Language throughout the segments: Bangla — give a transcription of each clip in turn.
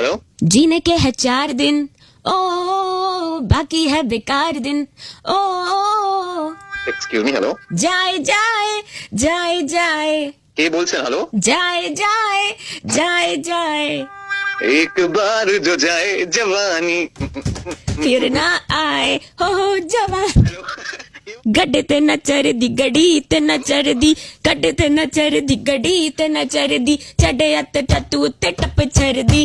হ্যালো जीने के है चार दिन ओ बाकी है बेकार दिन ओ এক্সকিউজ মি হ্যালো जाए जाए जाए जाए কে বলছেন হ্যালো जाए जाए जाए जाए एक बार जो जाए जवानी फिर ना आए हो हो जवान गड्ढे ते न चर दी गड़ी ते न चर दी गड्ढे ते न चर दी गड़ी ते न चर दी चढ़े अत टतू ते टप छर दी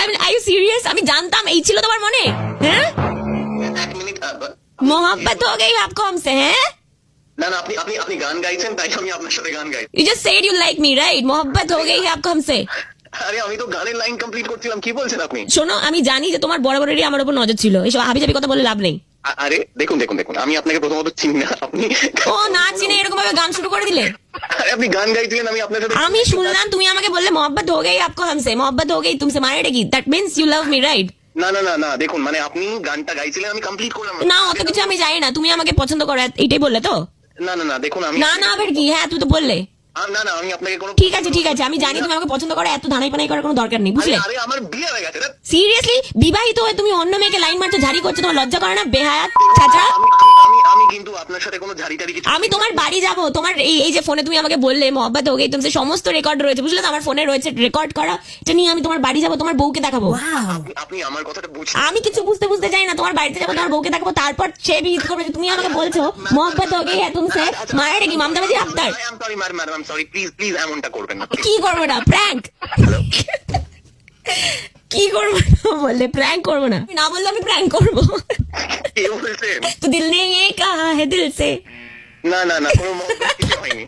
আই ইউ সিরিয়াস আমি জানতাম এই ছিল তোমার মনে? হ্যাঁ? মোহাম্মত হো গই আপকো হামসে হ্যাঁ আমি ইউ লাইক মি রাইট আমি শোনো আমি জানি যে তোমার বড় বড় আমার উপর নজর ছিল। এসব হাবি কথা বলে লাভ নেই। আরে দেখুন দেখুন দেখুন আমি আপনাকে প্রথমত চিনি না আপনি ও না চিনে এরকম ভাবে গান শুরু করে দিলে আরে আপনি গান গাইছিলেন আমি আপনার সাথে আমি শুনলাম তুমি আমাকে বললে मोहब्बत हो गई आपको हमसे मोहब्बत हो गई तुमसे मारेगी that means you love me right না না না না দেখুন মানে আপনি গানটা গাইছিলেন আমি কমপ্লিট করলাম না অত কিছু আমি জানি না তুমি আমাকে পছন্দ করো এইটাই বললে তো না না না দেখুন আমি না না আবার কি হ্যাঁ তুই তো বললে আ- না না আমি আপনাকে কোনো ঠিক আছে ঠিক আছে আমি জানি তুমি আমাকে পছন্দ করো এত ধানাই পানাই করার কোনো দরকার নেই বুঝলে? আরে, আরে আমার বিয়ে হয়ে গেছে সিরিয়াসলি বিবাহিত হয়ে তুমি অন্য মেয়েকে লাইন মারছো ঝাড়ি করছ তোমার লজ্জা করে না? বেহায়াত আমি কিন্তু আপনার সাথে কোনো ঝাড়ি টাড়ি কিছু আমি তোমার বাড়ি যাব তোমার এই এই যে ফোনে তুমি আমাকে বললে মহব্বত হয়ে গেই তুমি সমস্ত রেকর্ড রয়েছে বুঝলে তো আমার ফোনে রয়েছে রেকর্ড করা এটা নিয়ে আমি তোমার বাড়ি যাব তোমার বউকে দেখাবো আপনি- আমার কথাটা বুঝছেন আমি কিছু বুঝতে বুঝতে চাই না তোমার বাড়িতে যাব তোমার বউকে দেখাবো তারপর সে বিহিত করবে তুমি আমাকে বলছো মহব্বত হয়ে গেই তুমসে মায়ের কি মামদাবাজি আবদার I am sorry madam I sorry please please এমনটা করবেন না কি করব না প্র্যাঙ্ক কি করব বললে প্র্যাঙ্ক করব না। না বললে আমি প্র্যাঙ্ক করব। তো দিল নেই কাহা হে দিল সে। না না না কোনো হয়নি।